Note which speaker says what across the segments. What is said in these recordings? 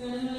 Speaker 1: Mm-hmm.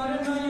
Speaker 1: 말을 많이